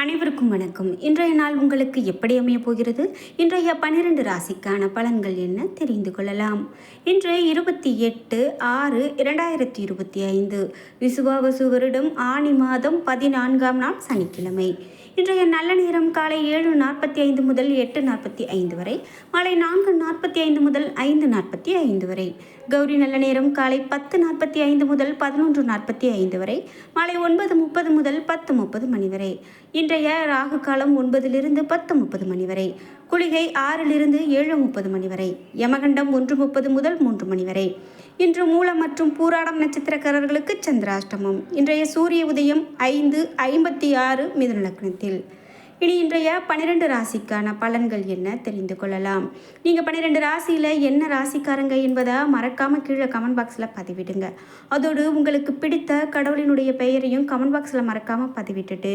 அனைவருக்கும் வணக்கம். இன்றைய நாள் உங்களுக்கு எப்படி அமைய போகிறது? இன்றைய பனிரெண்டு ராசிக்கான பலன்கள் என்ன? தெரிந்து கொள்ளலாம். இன்று இருபத்தி எட்டு ஆறு இரண்டாயிரத்தி இருபத்தி ஐந்து. விசுவாவசு வருடம் ஆணி மாதம் பதினான்காம் நாள் சனிக்கிழமை. இன்றைய நல்ல நேரம் காலை ஏழு நாற்பத்தி ஐந்து முதல் எட்டு நாற்பத்தி ஐந்து வரை மாலை நான்கு நாற்பத்தி ஐந்து முதல் ஐந்து நாற்பத்தி ஐந்து வரை. கௌரி நல்ல நேரம் காலை பத்து நாற்பத்தி ஐந்து முதல் பதினொன்று நாற்பத்தி ஐந்து வரை மாலை ஒன்பது முப்பது முதல் பத்து முப்பது மணி வரை. இன்றைய ராகு காலம் ஒன்பதிலிருந்து பத்து முப்பது மணி வரை குளிகை ஆறிலிருந்து ஏழு முப்பது மணி வரை யமகண்டம் ஒன்று முப்பது முதல் மூன்று மணி வரை. இன்று மூலம் மற்றும் பூராடம் நட்சத்திரக்காரர்களுக்கு சந்திராஷ்டமம். இன்றைய சூரிய உதயம் ஐந்து ஐம்பத்தி ஆறு மிதுன லக்னத்தில். இனி இன்றைய பன்னிரெண்டு ராசிக்கான பலன்கள் என்ன தெரிந்து கொள்ளலாம். நீங்கள் பன்னிரெண்டு ராசியில் என்ன ராசிக்காரங்க என்பதை மறக்காமல் கீழே கமெண்ட் பாக்ஸில் பதிவிடுங்க. அதோடு உங்களுக்கு பிடித்த கடவுளினுடைய பெயரையும் கமெண்ட் பாக்ஸில் மறக்காமல் பதிவிட்டுட்டு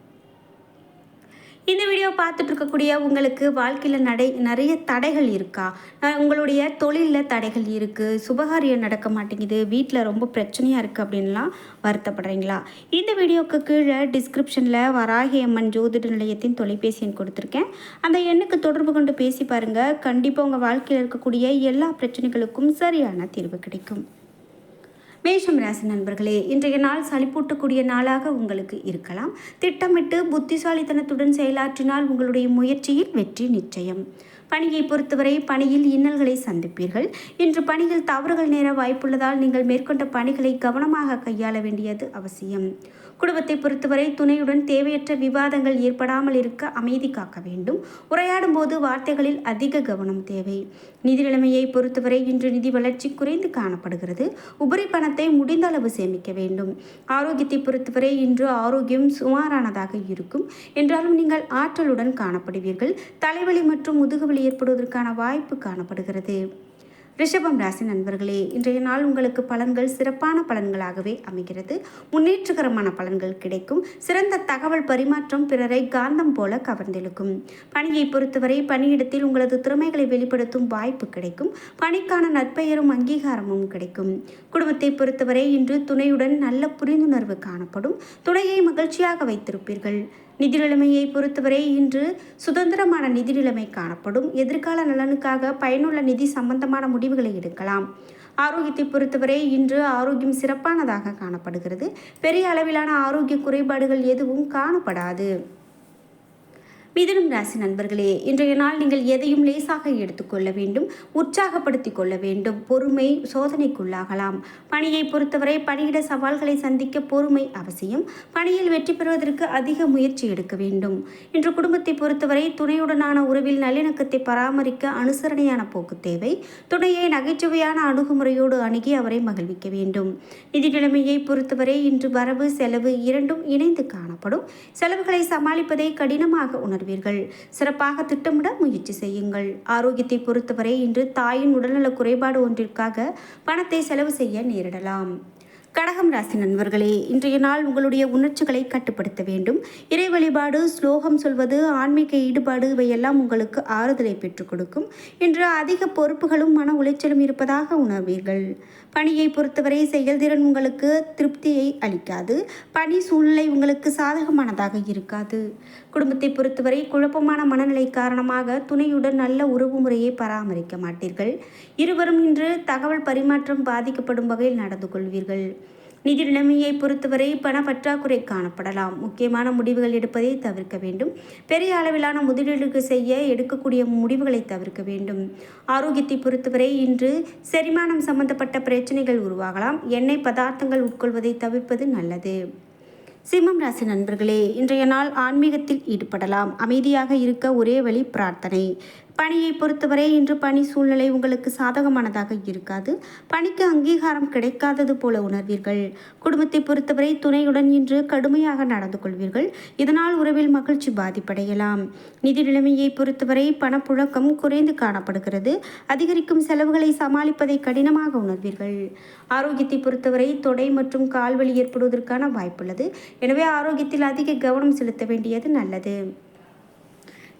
இந்த வீடியோ பார்த்துட்டு இருக்கக்கூடிய உங்களுக்கு வாழ்க்கையில் நடை நிறைய தடைகள் இருக்கா? உங்களுடைய தொழிலில் தடைகள் இருக்குது சுபகாரியம் நடக்க மாட்டேங்குது வீட்டில் ரொம்ப பிரச்சனையாக இருக்குது அப்படின்லாம் வருத்தப்படுறீங்களா? இந்த வீடியோக்கு கீழே டிஸ்கிரிப்ஷனில் வராகி அம்மன் ஜோதிட நிலையத்தின் தொலைபேசி எண் கொடுத்துருக்கேன். அந்த எண்ணுக்கு தொடர்பு கொண்டு பேசி பாருங்கள் கண்டிப்பாக உங்கள் வாழ்க்கையில் இருக்கக்கூடிய எல்லா பிரச்சனைகளுக்கும் சரியான தீர்வு கிடைக்கும். மேஷம் ராசி நண்பர்களே இன்றைய நாள் சளிப்பூட்டக்கூடிய நாளாக உங்களுக்கு இருக்கலாம். திட்டமிட்டு புத்திசாலித்தனத்துடன் செயலாற்றினால் உங்களுடைய முயற்சியில் வெற்றி நிச்சயம். பணியை பொறுத்தவரை பணியில் இன்னல்களை சந்திப்பீர்கள். இன்று பணியில் தவறுகள் நேர வாய்ப்புள்ளதால் நீங்கள் மேற்கொண்ட பணிகளை கவனமாக கையாள வேண்டியது அவசியம். குடும்பத்தை பொறுத்தவரை துணையுடன் தேவையற்ற விவாதங்கள் ஏற்படாமல் இருக்க அமைதி காக்க வேண்டும். உரையாடும் போது வார்த்தைகளில் அதிக கவனம் தேவை. நிதி நிலைமையை பொறுத்தவரை இன்று நிதி வளர்ச்சி குறைந்து காணப்படுகிறது. உபரி பணத்தை முடிந்த அளவு சேமிக்க வேண்டும். ஆரோக்கியத்தை பொறுத்தவரை இன்று ஆரோக்கியம் சுமாரானதாக இருக்கும். என்றாலும் நீங்கள் ஆற்றலுடன் காணப்படுவீர்கள். தலைவலி மற்றும் முதுகுவலி ஏற்படுவதற்கான வாய்ப்பு காணப்படுகிறது. ரிஷபம் ராசி நண்பர்களே இன்றைய நாள் உங்களுக்கு பலன்கள் சிறப்பான பலன்களாகவே அமைகிறது. முன்னேற்றகரமான பலன்கள் கிடைக்கும். சிறந்த தகவல் பரிமாற்றம் பிறரை காந்தம் போல கவர்ந்திழுக்கும். பணியை பொறுத்தவரை பணியிடத்தில் உங்களது திறமைகளை வெளிப்படுத்தும் வாய்ப்பு கிடைக்கும். பணிக்கான நற்பெயரும் அங்கீகாரமும் கிடைக்கும். குடும்பத்தை பொறுத்தவரை இன்று துணையுடன் நல்ல புரிந்துணர்வு காணப்படும். துணையை மகிழ்ச்சியாக வைத்திருப்பீர்கள். நிதி நிலைமையை பொறுத்தவரை இன்று சுதந்திரமான நிதி நிலைமை காணப்படும். எதிர்கால நலனுக்காக பயனுள்ள நிதி சம்பந்தமான முடிவுகளை எடுக்கலாம். ஆரோக்கியத்தை பொறுத்தவரை இன்று ஆரோக்கியம் சிறப்பானதாக காணப்படுகிறது. பெரிய அளவிலான ஆரோக்கிய குறைபாடுகள் எதுவும் காணப்படாது. மிதுனம் ராசி நண்பர்களே இன்றைய நாள் நீங்கள் எதையும் லேசாக எடுத்துக்கொள்ள வேண்டும் உற்சாகப்படுத்திக் கொள்ள வேண்டும் பொறுமை சோதனைக்குள்ளாகலாம். பணியை பொறுத்தவரை பணியிட சவால்களை சந்திக்க பொறுமை அவசியம் பணியில் வெற்றி பெறுவதற்கு அதிக முயற்சி எடுக்க வேண்டும். இன்று குடும்பத்தை பொறுத்தவரை துணையுடனான உறவில் நல்லிணக்கத்தை பராமரிக்க அனுசரணையான போக்கு தேவை துணையை நகைச்சுவையான அணுகுமுறையோடு அணுகி அவரை மகிழ்விக்க வேண்டும். நிதி நிலைமையை பொறுத்தவரை இன்று வரவு செலவு இரண்டும் இணைந்து காணப்படும். செலவுகளை சமாளிப்பதை கடினமாக உணர் உணர்வீர்கள் சிறப்பாக திட்டமிட முயற்சி செய்யுங்கள். ஆரோக்கியத்தை பொறுத்தவரை இன்று தாயின் உடல்நல குறைபாடு ஒன்றிற்காக பணத்தை செலவு செய்ய நேரிடலாம். கடகம் ராசி நண்பர்களே இன்றைய நாள் உங்களுடைய உணர்ச்சிகளை கட்டுப்படுத்த வேண்டும். இறை வழிபாடு ஸ்லோகம் சொல்வது ஆன்மீக ஈடுபாடு இவையெல்லாம் உங்களுக்கு ஆறுதலை பெற்றுக் கொடுக்கும். இன்று அதிக பொறுப்புகளும் மன உளைச்சலும் இருப்பதாக உணர்வீர்கள். பணியை பொறுத்தவரை செயல்திறன் உங்களுக்கு திருப்தியை அளிக்காது. பணி சூழ்நிலை உங்களுக்கு சாதகமானதாக இருக்காது. குடும்பத்தை பொறுத்தவரை குழப்பமான மனநிலை காரணமாக துணையுடன் நல்ல உறவு முறையை பராமரிக்க மாட்டீர்கள். இருவரும் இன்று தகவல் பரிமாற்றம் பாதிக்கப்படும் வகையில் நடந்து கொள்வீர்கள். நிதி நிலைமையை பொறுத்தவரை பண பற்றாக்குறை காணப்படலாம். முக்கியமான முடிவுகள் எடுப்பதை தவிர்க்க வேண்டும். பெரிய அளவிலான முதலீடுகள் செய்ய எடுக்கக்கூடிய முடிவுகளை தவிர்க்க வேண்டும். ஆரோக்கியத்தை பொறுத்தவரை இன்று செரிமானம் சம்பந்தப்பட்ட பிரச்சனைகள் உருவாகலாம். எண்ணெய் பதார்த்தங்கள் உட்கொள்வதை தவிர்ப்பது நல்லது. சிம்மம் ராசி நண்பர்களே இன்றைய நாள் ஆன்மீகத்தில் ஈடுபடலாம். அமைதியாக இருக்க ஒரே வழி பிரார்த்தனை. பணியை பொறுத்தவரை இன்று பணி சூழ்நிலை உங்களுக்கு சாதகமானதாக இருக்காது. பணிக்கு அங்கீகாரம் கிடைக்காதது போல உணர்வீர்கள். குடும்பத்தை பொறுத்தவரை துணையுடன் இன்று கடுமையாக நடந்து கொள்வீர்கள். இதனால் உறவில் மகிழ்ச்சி பாதிப்படையலாம். நிதி நிலைமையை பொறுத்தவரை பணப்புழக்கம் குறைந்து காணப்படுகிறது. அதிகரிக்கும் செலவுகளை சமாளிப்பதை கடினமாக உணர்வீர்கள். ஆரோக்கியத்தை பொறுத்தவரை தொடை மற்றும் கால்வழி ஏற்படுவதற்கான வாய்ப்புள்ளது. எனவே ஆரோக்கியத்தில் அதிக கவனம் செலுத்த வேண்டியது நல்லது.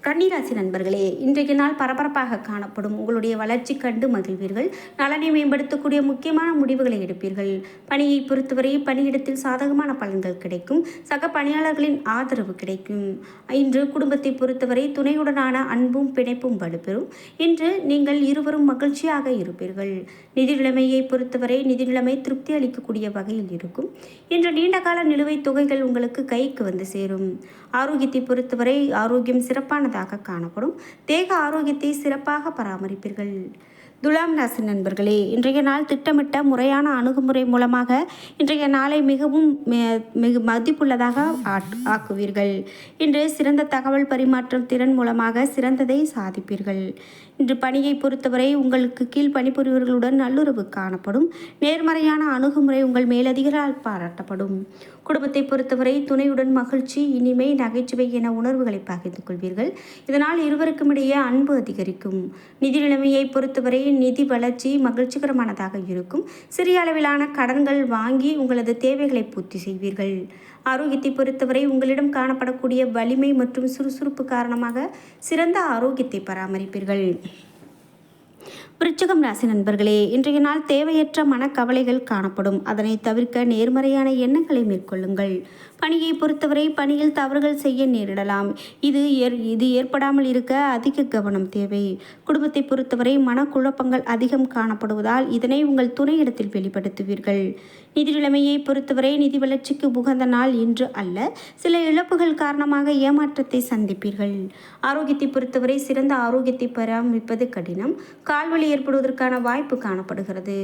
கன்னிராசி நண்பர்களே இன்றைய நாள் பரபரப்பாக காணப்படும் உங்களுடைய வளர்ச்சி கண்டு மகிழ்வீர்கள். நலனை மேம்படுத்தக்கூடிய முக்கியமான முடிவுகளை எடுப்பீர்கள். பணியை பொறுத்தவரை பணியிடத்தில் சாதகமான பலன்கள் கிடைக்கும். சக பணியாளர்களின் ஆதரவு கிடைக்கும். இன்று குடும்பத்தை பொறுத்தவரை துணையுடனான அன்பும் பிணைப்பும் வலுப்பெறும். இன்று நீங்கள் இருவரும் மகிழ்ச்சியாக இருப்பீர்கள். நிதி நிலைமையை பொறுத்தவரை நிதி நிலைமை திருப்தி அளிக்கக்கூடிய வகையில் இருக்கும். இன்று நீண்டகால நிலுவைத் தொகைகள் உங்களுக்கு கைக்கு வந்து சேரும். ஆரோக்கியத்தை பொறுத்தவரை ஆரோக்கியம் சிறப்பான சிறப்பானதாக காணப்படும் தேக ஆரோக்கியத்தை சிறப்பாக பராமரிப்பீர்கள். துலாம் ராசி நண்பர்களே இன்றைய நாள் திட்டமிட்ட முறையான அணுகுமுறை மூலமாக இன்றைய நாளை மிகவும் மெ- மிகு மதிப்புள்ளதாக ஆக்குவீர்கள். இன்று சிறந்த தகவல் பரிமாற்றம் திறன் மூலமாக சிறந்ததை சாதிப்பீர்கள். இன்று பணியை பொறுத்தவரை உங்களுக்கு கீழ் பணிபுரிவர்களுடன் நல்லுறவு காணப்படும். நேர்மறையான அணுகுமுறை உங்கள் மேலதிகரால் பாராட்டப்படும். குடும்பத்தை பொறுத்தவரை துணையுடன் மகிழ்ச்சி இனிமை நகைச்சுவை என உணர்வுகளை பகிர்ந்து கொள்வீர்கள். இதனால் இருவருக்கும் இடையே அன்பு அதிகரிக்கும். நிதி நிலைமையை பொறுத்தவரை நிதி வளர்ச்சி மகிழ்ச்சிகரமானதாக இருக்கும். சிறிய அளவிலான கடன்கள் வாங்கி உங்களது தேவைகளை பூர்த்தி செய்வீர்கள். ஆரோக்கியத்தை பொறுத்தவரை உங்களிடம் காணப்படக்கூடிய வலிமை மற்றும் சுறுசுறுப்பு காரணமாக சிறந்த ஆரோக்கியத்தை பராமரிப்பீர்கள். விருச்சிகம் ராசி நண்பர்களே இன்றைய நாள் தேவையற்ற மனக்கவலைகள் காணப்படும். அதனை தவிர்க்க நேர்மறையான எண்ணங்களை மேற்கொள்ளுங்கள். பணியை பொறுத்தவரை பணியில் தவறுகள் செய்ய நேரிடலாம். இது ஏற் இது ஏற்படாமல் இருக்க அதிக கவனம் தேவை. குடும்பத்தை பொறுத்தவரை மனக்குழப்பங்கள் அதிகம் காணப்படுவதால் இதனை உங்கள் துணையிடத்தில் வெளிப்படுத்துவீர்கள். நிதி நிலைமையை பொறுத்தவரை நிதி வளர்ச்சிக்கு உகந்த நாள் இன்று அல்ல சில இழப்புகள் காரணமாக ஏமாற்றத்தை சந்திப்பீர்கள். ஆரோக்கியத்தை பொறுத்தவரை சிறந்த ஆரோக்கியத்தை பராமரிப்பது கடினம். கால்வலி ஏற்படுவதற்கான வாய்ப்பு காணப்படுகிறது.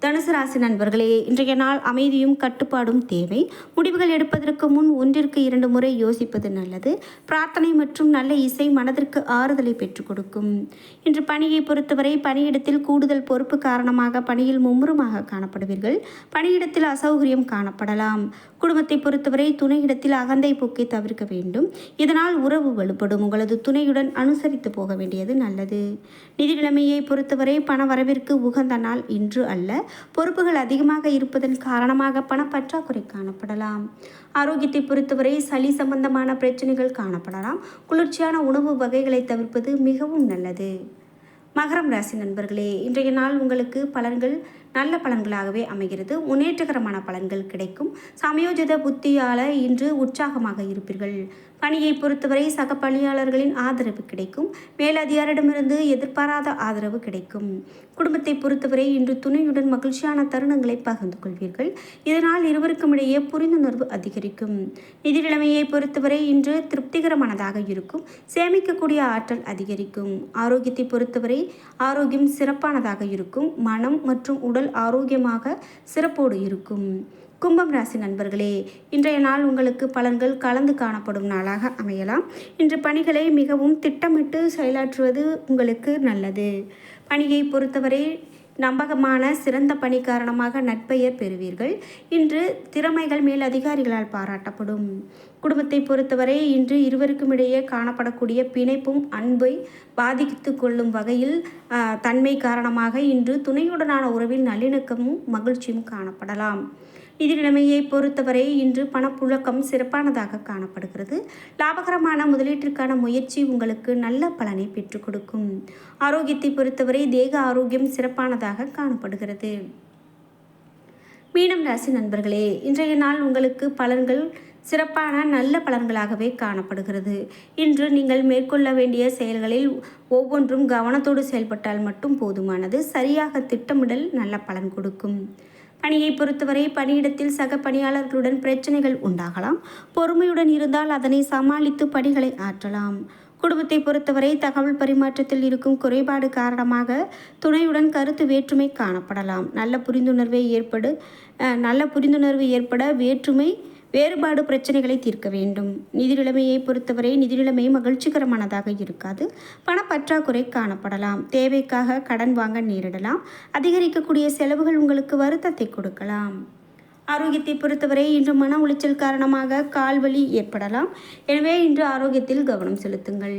தனுசு ராசி நண்பர்களே இன்றைய நாள் அமைதியும் கட்டுப்பாடும் தேவை. முடிவுகள் எடுப்பதற்கு முன் ஒன்றிற்கு இரண்டு முறை யோசிப்பது நல்லது. பிரார்த்தனை மற்றும் நல்ல இசை மனதிற்கு ஆறுதலை பெற்றுக் கொடுக்கும். இன்று பணியை பொறுத்தவரை பணியிடத்தில் கூடுதல் பொறுப்பு காரணமாக பணியில் மும்முரமாக காணப்படுவீர்கள். பணியிடத்தில் அசௌகரியம் காணப்படலாம். குடும்பத்தை பொறுத்தவரை துணையிடத்தில் அகந்தை போக்கை தவிர்க்க வேண்டும். இதனால் உறவு வலுப்படும். உங்களது துணையுடன் அனுசரித்து போக வேண்டியது நல்லது. நிதி நிலைமையை பொறுத்தவரை பண வரவிற்கு உகந்த நாள் இன்று அல்ல. பொறுப்புகள் அதிகமாக இருப்பதன் காரணமாக பணப்பற்றாக்குறை காணப்படலாம். ஆரோக்கியத்தை பொறுத்தவரை சளி சம்பந்தமான பிரச்சனைகள் காணப்படலாம். குளிர்ச்சியான உணவு வகைகளை தவிர்ப்பது மிகவும் நல்லது. மகரம் ராசி நண்பர்களே இன்றைய நாள் உங்களுக்கு பலன்கள் நல்ல பலன்களாகவே அமைகிறது. முன்னேற்றகரமான பலன்கள் கிடைக்கும். சமயோஜித புத்தியால இன்று உற்சாகமாக இருப்பீர்கள். பணியை பொறுத்தவரை சக பணியாளர்களின் ஆதரவு கிடைக்கும். மேலதிகாரிடமிருந்து எதிர்பாராத ஆதரவு கிடைக்கும். குடும்பத்தை பொறுத்தவரை இன்று துணையுடன் மகிழ்ச்சியான தருணங்களை பகிர்ந்து கொள்வீர்கள். இதனால் இருவருக்கும் இடையே புரிந்துணர்வு அதிகரிக்கும். நிதி நிலைமையை பொறுத்தவரை இன்று திருப்திகரமானதாக இருக்கும். சேமிக்கக்கூடிய ஆற்றல் அதிகரிக்கும். ஆரோக்கியத்தை பொறுத்தவரை ஆரோக்கியம் சிறப்பானதாக இருக்கும். மனம் மற்றும் உடல் ஆரோக்கியமாக சிறப்போடு இருக்கும். கும்பம் ராசி நண்பர்களே இன்றைய நாள் உங்களுக்கு பலன்கள் கலந்து காணப்படும் நாளாக அமையலாம். இன்று பணிகளை மிகவும் திட்டமிட்டு செயலாற்றுவது உங்களுக்கு நல்லது. பணியை பொறுத்தவரை நம்பகமான சிறந்த பணி காரணமாக நட்பெயர் பெறுவீர்கள். இன்று திறமைகள் மேல் அதிகாரிகளால் பாராட்டப்படும். குடும்பத்தை பொறுத்தவரை இன்று இருவருக்கும் இடையே காணப்படக்கூடிய பிணைப்பும் அன்பை பாதித்து கொள்ளும் வகையில் தன்மை காரணமாக இன்று துணையுடனான உறவில் நல்லிணக்கமும் மகிழ்ச்சியும் காணப்படலாம். நிதி நிலைமையை பொறுத்தவரை இன்று பணப்புழக்கம் சிறப்பானதாக காணப்படுகிறது. லாபகரமான முதலீட்டிற்கான முயற்சி உங்களுக்கு நல்ல பலனை பெற்றுக் கொடுக்கும். ஆரோக்கியத்தை பொறுத்தவரை தேக ஆரோக்கியம் சிறப்பானதாக காணப்படுகிறது. மீனம் ராசி நண்பர்களே இன்றைய நாள் உங்களுக்கு பலன்கள் சிறப்பான நல்ல பலன்களாகவே காணப்படுகிறது. இன்று நீங்கள் மேற்கொள்ள வேண்டிய செயல்களில் ஒவ்வொன்றும் கவனத்தோடு செயல்பட்டால் மட்டும் போதுமானது. சரியாக திட்டமிடல் நல்ல பலன் கொடுக்கும். பணியை பொறுத்தவரை பணியிடத்தில் சக பணியாளர்களுடன் பிரச்சனைகள் உண்டாகலாம். பொறுமையுடன் இருந்தால் அதனை சமாளித்து பணிகளை ஆற்றலாம். குடும்பத்தை பொறுத்தவரை தகவல் பரிமாற்றத்தில் இருக்கும் குறைபாடு காரணமாக துணையுடன் கருத்து வேற்றுமை காணப்படலாம். நல்ல புரிந்துணர்வை ஏற்படு நல்ல புரிந்துணர்வு ஏற்பட வேற்றுமை வேறுபாடு பிரச்சனைகளை தீர்க்க வேண்டும். நிதி நிலைமையை பொறுத்தவரை நிதி நிலைமை மகிழ்ச்சிகரமானதாக இருக்காது. பணப்பற்றாக்குறை காணப்படலாம். தேவைக்காக கடன் வாங்க நேரிடலாம். அதிகரிக்கக்கூடிய செலவுகள் உங்களுக்கு வருத்தத்தை கொடுக்கலாம். ஆரோக்கியத்தை பொறுத்தவரை இன்று மன உளைச்சல் காரணமாக கால்வலி ஏற்படலாம். எனவே இன்று ஆரோக்கியத்தில் கவனம் செலுத்துங்கள்.